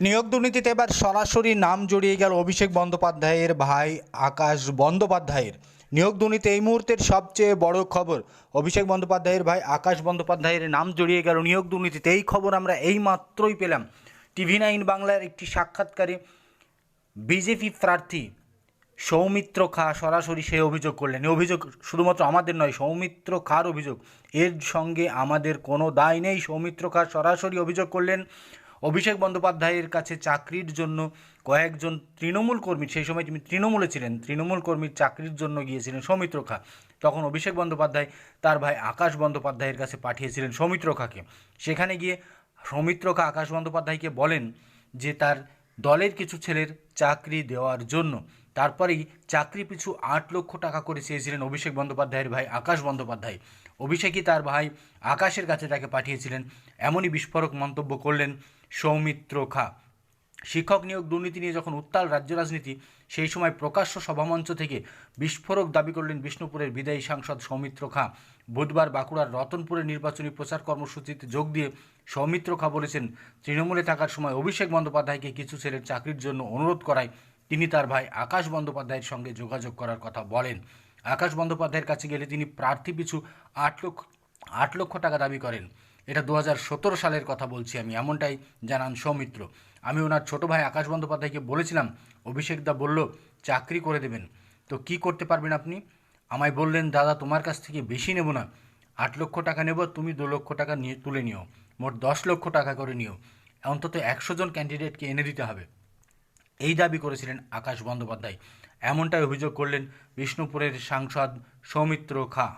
নিয়োগ দুর্নীতিতে এবার সরাসরি নাম জড়িয়ে গেল অভিষেক বন্দ্যোপাধ্যায়ের ভাই আকাশ বন্দ্যোপাধ্যায়ের। নিয়োগ দুর্নীতি এই মুহূর্তের সবচেয়ে বড় খবর। অভিষেক বন্দ্যোপাধ্যায়ের ভাই আকাশ বন্দ্যোপাধ্যায়ের নাম জড়িয়ে গেল নিয়োগ দুর্নীতিতে। এই খবর আমরা এই মাত্রই পেলাম। টিভি নাইন বাংলার একটি সাক্ষাৎকারে বিজেপি প্রার্থী সৌমিত্র খা সরাসরি সে অভিযোগ করলেন। অভিযোগ শুধুমাত্র আমাদের নয়, সৌমিত্র খার অভিযোগ। এর সঙ্গে আমাদের কোনো দায় নেই। সৌমিত্র খা সরাসরি অভিযোগ করলেন অভিষেক বন্দ্যোপাধ্যায়ের কাছে চাকরির জন্য কয়েকজন তৃণমূল কর্মী, সেই সময় তিনি তৃণমূলে ছিলেন, তৃণমূল কর্মীর চাকরির জন্য গিয়েছিলেন সৌমিত্র খা। তখন অভিষেক বন্দ্যোপাধ্যায় তার ভাই আকাশ বন্দ্যোপাধ্যায়ের কাছে পাঠিয়েছিলেন সৌমিত্র খাকে। সেখানে গিয়ে সৌমিত্র খা আকাশ বন্দ্যোপাধ্যায়কে বলেন যে, তার দলের কিছু ছেলের চাকরি দেওয়ার জন্য তারপরেই চাকরি পিছু আট লক্ষ টাকা করে চেয়েছিলেন অভিষেক বন্দ্যোপাধ্যায়ের ভাই আকাশ বন্দ্যোপাধ্যায়। অভিষেকই তার ভাই আকাশের কাছে তাকে পাঠিয়েছিলেন। এমনই বিস্ফোরক মন্তব্য করলেন সৌমিত্র খা। শিক্ষক নিয়োগ দুর্নীতি নিয়ে যখন উত্তাল রাজ্য রাজনীতি, সেই সময় প্রকাশ্য সভামঞ্চ থেকে বিস্ফোরক দাবি করলেন বিষ্ণুপুরের বিদায়ী সাংসদ সৌমিত্র খা। বুধবার বাঁকুড়ার রতনপুরের নির্বাচনী প্রচার কর্মসূচিতে যোগ দিয়ে সৌমিত্র খা বলেছেন, তৃণমূলে থাকার সময় অভিষেক বন্দ্যোপাধ্যায়কে কিছু ছেলের চাকরির জন্য অনুরোধ করায় তিনি তার ভাই আকাশ বন্দ্যোপাধ্যায়ের সঙ্গে যোগাযোগ করার কথা বলেন। আকাশ বন্দ্যোপাধ্যায়ের কাছে গেলে তিনি প্রার্থী পিছু আট লক্ষ আট লক্ষ টাকা দাবি করেন। এটা দু সতেরো সালের কথা বলছি আমি, এমনটাই জানান সৌমিত্র। আমি ওনার ছোট ভাই আকাশ বন্দ্যোপাধ্যায়কে বলেছিলাম, অভিষেক দা বলল, চাকরি করে দেবেন। তো কি করতে পারবেন আপনি? আমায় বললেন, দাদা, তোমার কাছ থেকে বেশি নেব না। আট লক্ষ টাকা নেব, তুমি দু লক্ষ টাকা নিয়ে তুলে নিও। মোট দশ লক্ষ টাকা করে নিও। অন্তত একশো জন ক্যান্ডিডেটকে এনে দিতে হবে। এই দাবি করেছিলেন আকাশ বন্দ্যোপাধ্যায়। এমনটাই অভিযোগ করলেন বিষ্ণুপুরের সাংসদ সৌমিত্র খা।